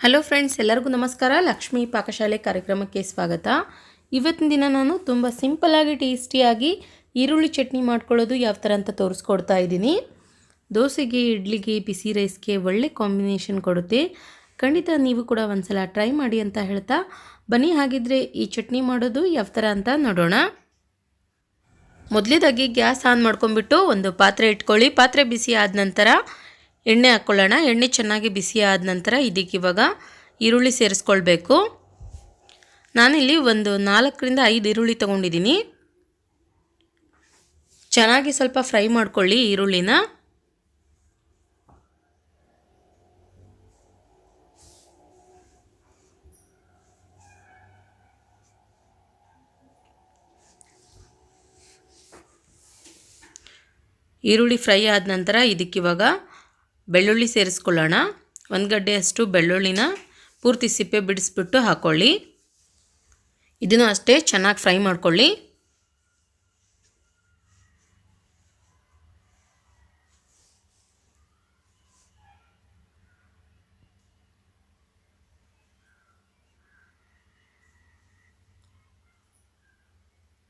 Hello friends ಎಲ್ಲರಿಗೂ ನಮಸ್ಕಾರ. ಲಕ್ಷ್ಮೀ ಪಾಕಶಾಲೆ ಕಾರ್ಯಕ್ರಮಕ್ಕೆ ಸ್ವಾಗತ. ಇವತ್ತಿನ ದಿನ ನಾನು ತುಂಬ ಸಿಂಪಲ್ಲಾಗಿ ಟೇಸ್ಟಿಯಾಗಿ ಈರುಳ್ಳಿ ಚಟ್ನಿ ಮಾಡ್ಕೊಳ್ಳೋದು ಯಾವ ಥರ ಅಂತ ತೋರಿಸ್ಕೊಡ್ತಾ ಇದ್ದೀನಿ. ದೋಸೆಗೆ, ಇಡ್ಲಿಗೆ, ಬಿಸಿ ರೈಸ್ಗೆ ಒಳ್ಳೆ ಕಾಂಬಿನೇಷನ್ ಕೊಡುತ್ತೆ. ಖಂಡಿತ ನೀವು ಕೂಡ ಒಂದ್ಸಲ ಟ್ರೈ ಮಾಡಿ ಅಂತ ಹೇಳ್ತಾ ಬನ್ನಿ. ಹಾಗಿದ್ರೆ ಈ ಚಟ್ನಿ ಮಾಡೋದು ಯಾವ ಥರ ಅಂತ ನೋಡೋಣ. ಮೊದಲೇದಾಗಿ ಗ್ಯಾಸ್ ಆನ್ ಮಾಡ್ಕೊಂಬಿಟ್ಟು ಒಂದು ಪಾತ್ರೆ ಇಟ್ಕೊಳ್ಳಿ. ಪಾತ್ರೆ ಬಿಸಿ ಆದ ನಂತರ ಎಣ್ಣೆ ಹಾಕ್ಕೊಳ್ಳೋಣ ಎಣ್ಣೆ ಚೆನ್ನಾಗಿ ಬಿಸಿ ಆದ ನಂತರ ಇದಕ್ಕೆ ಇವಾಗ ಈರುಳ್ಳಿ ಸೇರಿಸ್ಕೊಳ್ಬೇಕು. ನಾನಿಲ್ಲಿ ಒಂದು ನಾಲ್ಕರಿಂದ ಐದು ಈರುಳ್ಳಿ ತೊಗೊಂಡಿದ್ದೀನಿ. ಚೆನ್ನಾಗಿ ಸ್ವಲ್ಪ ಫ್ರೈ ಮಾಡ್ಕೊಳ್ಳಿ ಈರುಳ್ಳಿನ. ಈರುಳ್ಳಿ ಫ್ರೈ ಆದ ನಂತರ ಇದಕ್ಕಿವಾಗ ಬೆಳ್ಳುಳ್ಳಿ ಸೇರಿಸ್ಕೊಳ್ಳೋಣ. ಒಂದು ಗಡ್ಡೆಯಷ್ಟು ಬೆಳ್ಳುಳ್ಳಿನ ಪೂರ್ತಿ ಸಿಪ್ಪೆ ಬಿಡಿಸ್ಬಿಟ್ಟು ಹಾಕ್ಕೊಳ್ಳಿ ಇದನ್ನು ಅಷ್ಟೇ ಚೆನ್ನಾಗಿ ಫ್ರೈ ಮಾಡ್ಕೊಳ್ಳಿ.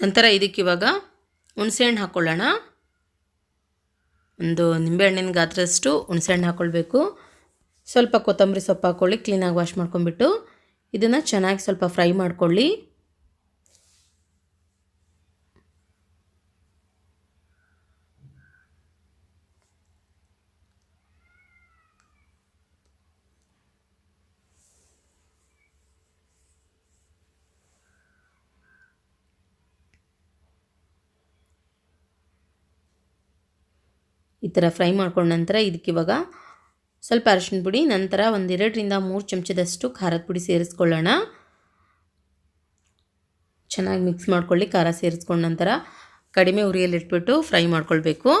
ನಂತರ ಇದಕ್ಕಿವಾಗ ಹುಣಸೆಹಣ್ಣು ಹಾಕ್ಕೊಳ್ಳೋಣ ಒಂದು ನಿಂಬೆಹಣ್ಣಿನ ಗಾತ್ರದಷ್ಟು ಹುಣಸೆಹಣ್ಣು ಹಾಕ್ಕೊಳ್ಬೇಕು ಸ್ವಲ್ಪ ಕೊತ್ತಂಬರಿ ಸೊಪ್ಪು ಹಾಕ್ಕೊಳ್ಳಿ ಕ್ಲೀನಾಗಿ ವಾಶ್ ಮಾಡ್ಕೊಂಡ್ಬಿಟ್ಟು. ಇದನ್ನು ಚೆನ್ನಾಗಿ ಸ್ವಲ್ಪ ಫ್ರೈ ಮಾಡ್ಕೊಳ್ಳಿ. ಈ ಥರ ಫ್ರೈ ಮಾಡ್ಕೊಂಡ ನಂತರ ಇದಕ್ಕೆ ಇವಾಗ ಸ್ವಲ್ಪ ಅರಶಿನ ಪುಡಿ, ನಂತರ ಒಂದೆರಡರಿಂದ ಮೂರು ಚಮಚದಷ್ಟು ಖಾರದ ಪುಡಿ ಸೇರಿಸ್ಕೊಳ್ಳೋಣ. ಚೆನ್ನಾಗಿ ಮಿಕ್ಸ್ ಮಾಡ್ಕೊಳ್ಳಿ, ಖಾರ ಸೇರಿಸ್ಕೊಂಡ ನಂತರ ಕಡಿಮೆ ಉರಿಯಲ್ಲಿಟ್ಬಿಟ್ಟು ಫ್ರೈ ಮಾಡ್ಕೊಳ್ಬೇಕು.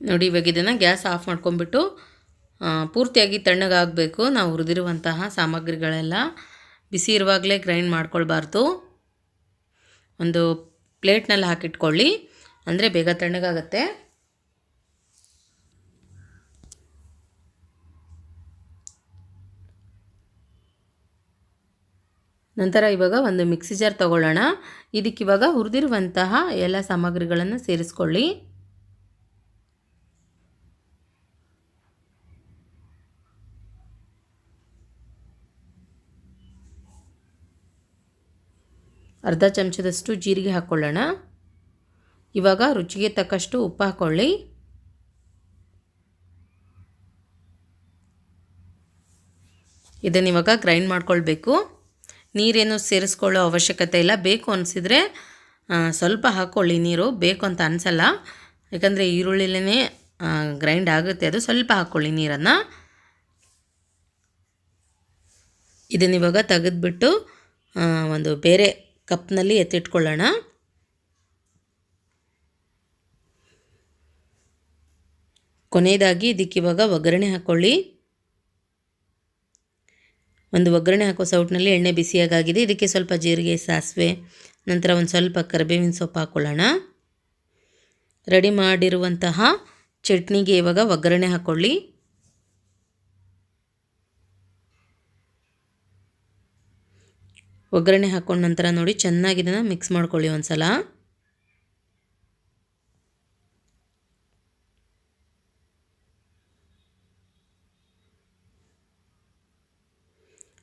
ನೋಡಿ, ಇವಾಗ ಇದನ್ನು ಗ್ಯಾಸ್ ಆಫ್ ಮಾಡ್ಕೊಂಬಿಟ್ಟು ಪೂರ್ತಿಯಾಗಿ ತಣ್ಣಗಾಗಬೇಕು. ನಾವು ಹುರಿದಿರುವಂತಹ ಸಾಮಗ್ರಿಗಳೆಲ್ಲ ಬಿಸಿ ಇರುವಾಗಲೇ ಗ್ರೈಂಡ್ ಮಾಡ್ಕೊಳ್ಬಾರ್ದು. ಒಂದು ಪ್ಲೇಟ್ನಲ್ಲಿ ಹಾಕಿಟ್ಕೊಳ್ಳಿ. ಅಂದರೆ ಬೇಗ ತಣ್ಣಗಾಗತ್ತೆ. ನಂತರ ಇವಾಗ ಒಂದು ಮಿಕ್ಸಿ ಜಾರ್ ತಗೊಳ್ಳೋಣ. ಇದಕ್ಕಿವಾಗ ಹುರಿದಿರುವಂತಹ ಎಲ್ಲ ಸಾಮಗ್ರಿಗಳನ್ನು ಸೇರಿಸ್ಕೊಳ್ಳಿ. ಅರ್ಧ ಚಮಚದಷ್ಟು ಜೀರಿಗೆ ಹಾಕ್ಕೊಳ್ಳೋಣ ಇವಾಗ ರುಚಿಗೆ ತಕ್ಕಷ್ಟು ಉಪ್ಪು ಹಾಕ್ಕೊಳ್ಳಿ ಇದನ್ನಿವಾಗ ಗ್ರೈಂಡ್ ಮಾಡ್ಕೊಳ್ಬೇಕು. ನೀರೇನು ಸೇರಿಸ್ಕೊಳ್ಳೋ ಅವಶ್ಯಕತೆ ಇಲ್ಲ. ಬೇಕು ಅನಿಸಿದರೆ ಸ್ವಲ್ಪ ಹಾಕ್ಕೊಳ್ಳಿ ನೀರು. ಬೇಕು ಅಂತ ಅನಿಸಲ್ಲ. ಯಾಕಂದರೆ ಈರುಳ್ಳಿಲೇ ಗ್ರೈಂಡ್ ಆಗುತ್ತೆ. ಅದು ಸ್ವಲ್ಪ ಹಾಕ್ಕೊಳ್ಳಿ ನೀರನ್ನು. ಇದನ್ನಿವಾಗ ತೆಗೆದ್ಬಿಟ್ಟು ಒಂದು ಬೇರೆ ಕಪ್ನಲ್ಲಿ ಎತ್ತಿಟ್ಕೊಳ್ಳೋಣ. ಕೊನೆಯದಾಗಿ ಇದಕ್ಕೆ ಇವಾಗ ಒಗ್ಗರಣೆ ಹಾಕ್ಕೊಳ್ಳಿ ಒಂದು ಒಗ್ಗರಣೆ ಹಾಕೋ ಸೌಟ್ನಲ್ಲಿ ಎಣ್ಣೆ ಬಿಸಿಯಾಗಿದೆ ಇದಕ್ಕೆ ಸ್ವಲ್ಪ ಜೀರಿಗೆ, ಸಾಸಿವೆ, ನಂತರ ಒಂದು ಸ್ವಲ್ಪ ಕರಿಬೇವಿನ ಸೊಪ್ಪು ಹಾಕ್ಕೊಳ್ಳೋಣ ರೆಡಿ ಮಾಡಿರುವಂತಹ ಚಟ್ನಿಗೆ ಇವಾಗ ಒಗ್ಗರಣೆ ಹಾಕ್ಕೊಳ್ಳಿ ಒಗ್ಗರಣೆ ಹಾಕ್ಕೊಂಡ ನಂತರ ನೋಡಿ ಚೆನ್ನಾಗಿ ಇದನ್ನು ಮಿಕ್ಸ್ ಮಾಡ್ಕೊಳ್ಳಿ ಒಂದು ಸಲ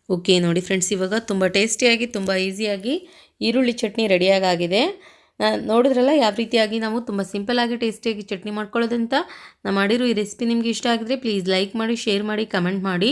ಓಕೆ ನೋಡಿ ಫ್ರೆಂಡ್ಸ್ ಇವಾಗ ತುಂಬ ಟೇಸ್ಟಿಯಾಗಿ ತುಂಬ ಈಸಿಯಾಗಿ ಈರುಳ್ಳಿ ಚಟ್ನಿ ರೆಡಿಯಾಗಿದೆ ನೋಡಿದ್ರಲ್ಲ, ಯಾವ ರೀತಿಯಾಗಿ ನಾವು ತುಂಬ ಸಿಂಪಲ್ಲಾಗಿ ಟೇಸ್ಟಿಯಾಗಿ ಚಟ್ನಿ ಮಾಡ್ಕೊಳ್ಳೋದಂತ? ನಾನು ಮಾಡಿರೋ ಈ ರೆಸಿಪಿ ನಿಮಗೆ ಇಷ್ಟ ಆಗಿದ್ರೆ ಪ್ಲೀಸ್ ಲೈಕ್ ಮಾಡಿ ಶೇರ್ ಮಾಡಿ ಕಮೆಂಟ್ ಮಾಡಿ.